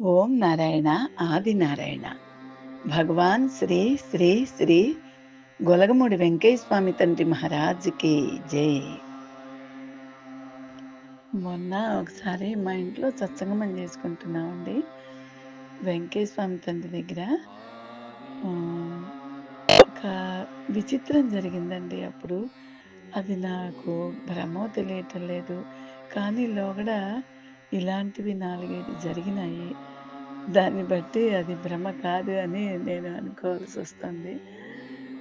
ఓం నారాయణ ఆది నారాయణ. భగవాన్ శ్రీ శ్రీ శ్రీ గొలగముడి వెంకయ్య స్వామి తండ్రి మహారాజ్కి జై. మొన్న ఒకసారి మా ఇంట్లో సత్సంగం చేసుకుంటున్నామండి. వెంకయ్య స్వామి తండ్రి దగ్గర ఒక విచిత్రం జరిగిందండి అప్పుడు. అది నాకు భ్రమో తెలియటం లేదు. కానీ లోగడ ఇలాంటివి నాలుగైదు జరిగినాయి. దాన్ని బట్టి అది భ్రమ కాదు అని నేను అనుకోవాల్సి వస్తుంది.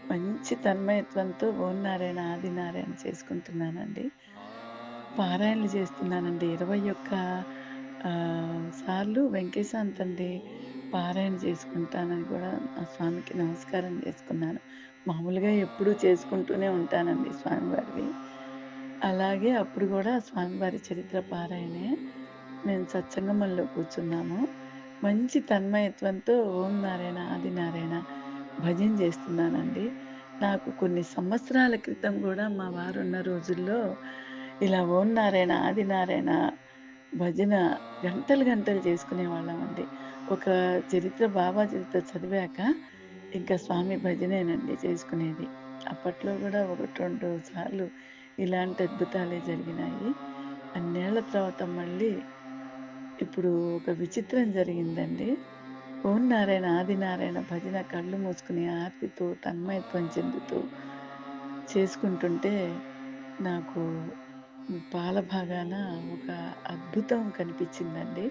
మంచి తన్మయత్వంతో ఓం నారాయణ ఆది నారాయణ చేసుకుంటున్నానండి. పారాయణలు చేస్తున్నానండి. ఇరవై ఒక్క సార్లు వెంకటేశాంత్ అండి పారాయణ చేసుకుంటానని కూడా ఆ స్వామికి నమస్కారం చేసుకున్నాను. మామూలుగా ఎప్పుడూ చేసుకుంటూనే ఉంటానండి స్వామివారివి. అలాగే అప్పుడు కూడా స్వామివారి చరిత్ర పారాయణే. మేము సత్సంగమంలో కూర్చున్నాము మంచి తన్మయత్వంతో ఓం నారాయణ ఆది నారాయణ భజన చేస్తున్నానండి. నాకు కొన్ని సంవత్సరాల క్రితం కూడా మా వారు ఉన్న రోజుల్లో ఇలా ఓం నారాయణ ఆది నారాయణ భజన గంటలు గంటలు చేసుకునే వాళ్ళమండి ఒక చరిత్ర బాబా చరిత్ర చదివాక ఇంకా స్వామి భజనేనండి చేసుకునేది. అప్పట్లో కూడా ఒకటి రెండు సార్లు ఇలాంటి అద్భుతాలే జరిగినాయి. అన్నేళ్ళ తర్వాత మళ్ళీ ఇప్పుడు ఒక విచిత్రం జరిగిందండి. ఓం నారాయణ ఆదినారాయణ భజన కళ్ళు మూసుకుని ఆర్తితో తన్మయత్వం చెందుతూ చేసుకుంటుంటే నాకు పాల భాగాన ఒక అద్భుతం కనిపించిందండి.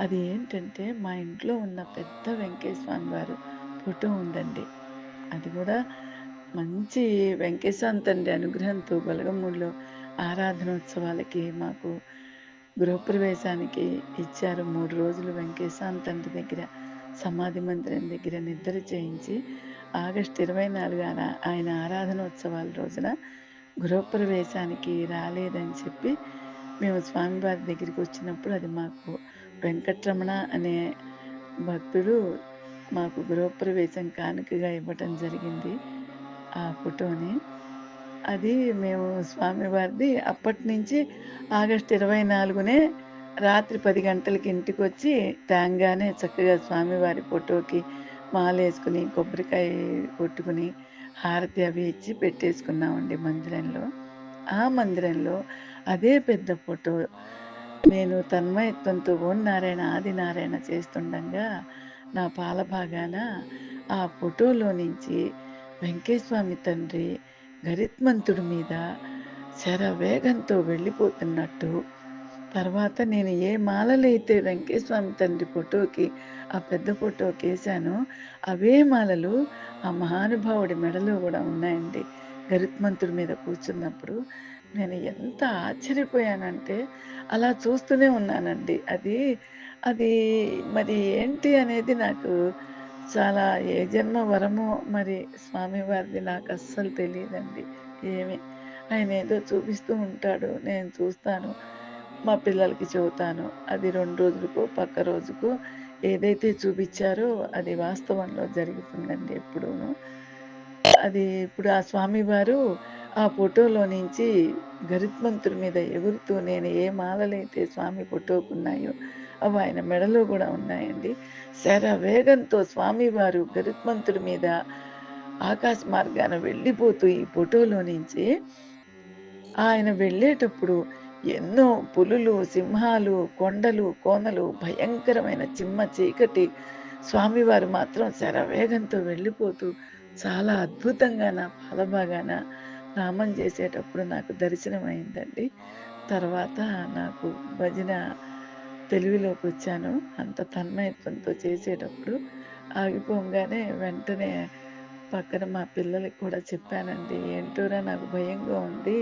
అది ఏంటంటే మా ఇంట్లో ఉన్న పెద్ద వెంకటేశ్వర స్వామి వారు ఫోటో ఉందండి. అది కూడా మంచి వెంకటేశ్వర తండ్రి అనుగ్రహంతో గొలగమూడిలో ఆరాధనోత్సవాలకి మాకు గృహప్రవేశానికి ఇచ్చారు. మూడు రోజులు వెంకటేశ్వర తండ్రి దగ్గర సమాధి మందిరం దగ్గర నిద్ర చేయించి ఆగస్టు ఇరవై నాలుగు ఆయన ఆరాధనోత్సవాల రోజున గృహప్రవేశానికి రాలేదని చెప్పి మేము స్వామివారి దగ్గరికి వచ్చినప్పుడు అది మాకు వెంకట్రమణ అనే భక్తుడు మాకు గృహప్రవేశం కానుకగా ఇవ్వటం జరిగింది ఆ ఫోటోని. అది మేము స్వామివారిది అప్పటి నుంచి ఆగస్టు ఇరవై నాలుగునే రాత్రి పది గంటలకి ఇంటికి వచ్చి తేంగానే చక్కగా స్వామివారి ఫోటోకి మాలేసుకుని కొబ్బరికాయ కొట్టుకుని హారతి అవి ఇచ్చి పెట్టేసుకున్నామండి మందిరంలో. ఆ మందిరంలో అదే పెద్ద ఫోటో. నేను తన్మయత్వంతో ఓం నారాయణ ఆది నారాయణ చేస్తుండగా నా పాల భాగాన ఆ ఫోటోలో నుంచి వెంకటస్వామి తండ్రి గరిత్మంతుడి మీద శర వేగంతో వెళ్ళిపోతున్నట్టు. తర్వాత నేను ఏ మాలలైతే వెంకటస్వామి తండ్రి ఫోటోకి ఆ పెద్ద ఫోటోకి వేశానో అవే మాలలు ఆ మహానుభావుడి మెడలో కూడా ఉన్నాయండి. గరుత్మంతుడి మీద కూర్చున్నప్పుడు నేను ఎంత ఆశ్చర్యపోయానంటే అలా చూస్తూనే ఉన్నానండి. అది అది మరి ఏంటి అనేది నాకు చాలా ఏ జన్మ వరమో మరి స్వామివారిది నాకు అస్సలు తెలియదండి ఏమి. ఆయన ఏదో చూపిస్తూ ఉంటాడు నేను చూస్తాను మా పిల్లలకి చెబుతాను. అది రెండు రోజులకు పక్క రోజుకు ఏదైతే చూపించారో అది వాస్తవంలో జరుగుతుందండి ఎప్పుడూను. అది ఇప్పుడు ఆ స్వామివారు ఆ ఫోటోలో నుంచి గరుత్మంతుడి మీద ఎగురుతూ నేను ఏ మాలలైతే స్వామి ఫోటోకు ఉన్నాయో అవి ఆయన మెడలో కూడా ఉన్నాయండి. శర వేగంతో స్వామివారు గరుత్మంతుడి మీద ఆకాశ మార్గాన వెళ్ళిపోతూ ఈ ఫోటోలో నుంచి ఆయన వెళ్ళేటప్పుడు ఎన్నో పులులు సింహాలు కొండలు కోనలు భయంకరమైన చిమ్మ చీకటి స్వామివారు మాత్రం శరవేగంతో వెళ్ళిపోతూ చాలా అద్భుతంగా నా పాలభాగాన నామం చేసేటప్పుడు నాకు దర్శనం అయిందండి తర్వాత నాకు భజన తెలివిలోకి వచ్చాను అంత తన్మయత్వంతో చేసేటప్పుడు ఆగిపోగానే వెంటనే పక్కన మా పిల్లలకి కూడా చెప్పానండి ఏంటోరా నాకు భయంగా ఉంది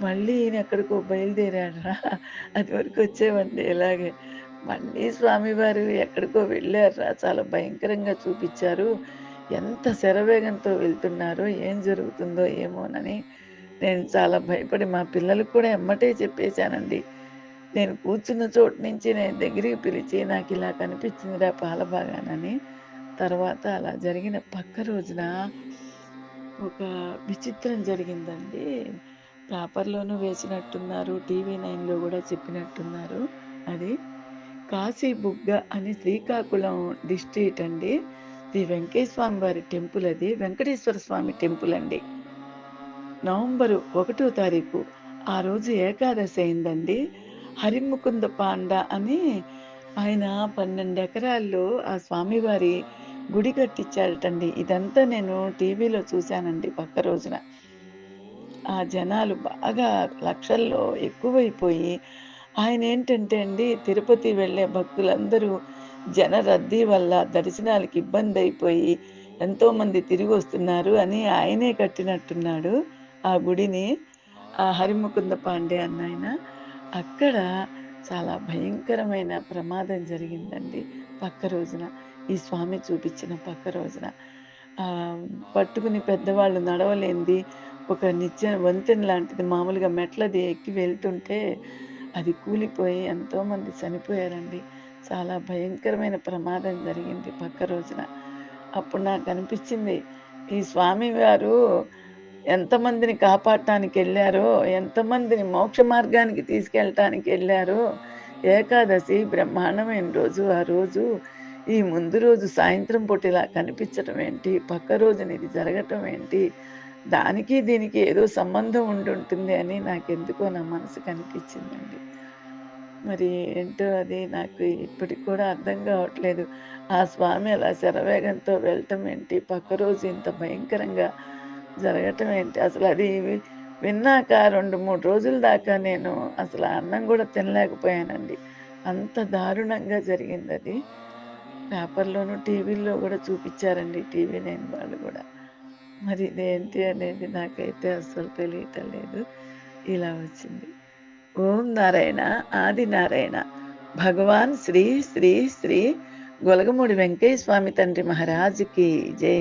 మళ్ళీ ఈయన ఎక్కడికో బయలుదేరాడరా అది వరకు వచ్చేవండి ఇలాగే. మళ్ళీ స్వామివారు ఎక్కడికో వెళ్ళారా చాలా భయంకరంగా చూపించారు. ఎంత శరవేగంతో వెళ్తున్నారో ఏం జరుగుతుందో ఏమోనని నేను చాలా భయపడి మా పిల్లలకు కూడా ఎమ్మటే చెప్పేశానండి. నేను కూర్చున్న చోటు నుంచి నేను దగ్గరికి పిలిచి నాకు ఇలా కనిపించిందిరా పాలబాగానని తర్వాత అలా జరిగిన పక్క రోజున ఒక విచిత్రం జరిగిందండి పేపర్లోనూ వేసినట్టున్నారు టీవీ నైన్లో కూడా చెప్పినట్టున్నారు అది కాశీ బుగ్గ అని శ్రీకాకుళం డిస్ట్రిక్ట్ అండి. శ్రీ వెంకటేశ్వర స్వామి వారి టెంపుల్ అది. వెంకటేశ్వర స్వామి టెంపుల్ అండి. నవంబరు ఒకటో తారీఖు ఆ రోజు ఏకాదశి అయిందండి. హరిముకుంద పాండ అని ఆయన 12 ఎకరాల్లో ఆ స్వామివారి గుడి కట్టించాడటండి. ఇదంతా నేను టీవీలో చూశానండి పక్క రోజున. ఆ జనాలు బాగా లక్షల్లో ఎక్కువైపోయి ఆయనేంటంటే అండి తిరుపతి వెళ్ళే భక్తులందరూ జన రద్దీ వల్ల దర్శనాలకి ఇబ్బందయిపోయి ఎంతోమంది తిరిగొస్తున్నారు అని ఆయనే కట్టినట్టున్నాడు ఆ గుడిని. ఆ హరిముకుంద పాండే అన్నాయన. అక్కడ చాలా భయంకరమైన ప్రమాదం జరిగిందండి పక్క రోజున. ఈ స్వామి చూపించిన పక్క రోజున. పట్టుకుని పెద్దవాళ్ళు నడవలేంది ఒక నిచ్చెన వంతెన లాంటిది మామూలుగా మెట్లది ఎక్కి వెళ్తుంటే అది కూలిపోయి ఎంతోమంది చనిపోయారండి. చాలా భయంకరమైన ప్రమాదం జరిగింది పక్క రోజున. అప్పుడు నాకు అనిపించింది ఈ స్వామివారు ఎంతమందిని కాపాడటానికి వెళ్ళారో ఎంతమందిని మోక్ష మార్గానికి తీసుకెళ్ళటానికి వెళ్ళారో ఏకాదశి బ్రహ్మాండమైన రోజు ఆ రోజు. ఈ ముందు రోజు సాయంత్రం పూట ఇలా కనిపించటం ఏంటి? పక్క రోజున ఇది జరగటం ఏంటి? దానికి దీనికి ఏదో సంబంధం ఉండుంటుంది అని నాకెందుకో నా మనసు కనిపించిందండి మరి ఏంటో అది నాకు ఇప్పటికి కూడా అర్థం కావట్లేదు. ఆ స్వామి అలా శరవేగంతో వెళ్ళటం ఏంటి? పక్క రోజు ఇంత భయంకరంగా జరగటం ఏంటి? అసలు అది విన్నాక 2, 3 రోజుల దాకా నేను అసలు అన్నం కూడా తినలేకపోయానండి. అంత దారుణంగా జరిగింది అది పేపర్‌లోను, టీవీల్లో కూడా చూపించారండి టీవీ నేను వాళ్ళు కూడా మరి ఇదేంటి అనేది నాకైతే అసలు తెలియటం లేదు. ఇలా వచ్చింది. ఓం నారాయణ ఆది నారాయణ. భగవాన్ శ్రీ శ్రీ శ్రీ గొలగమూడి వెంకయ్య స్వామి తండ్రి మహారాజుకి జై.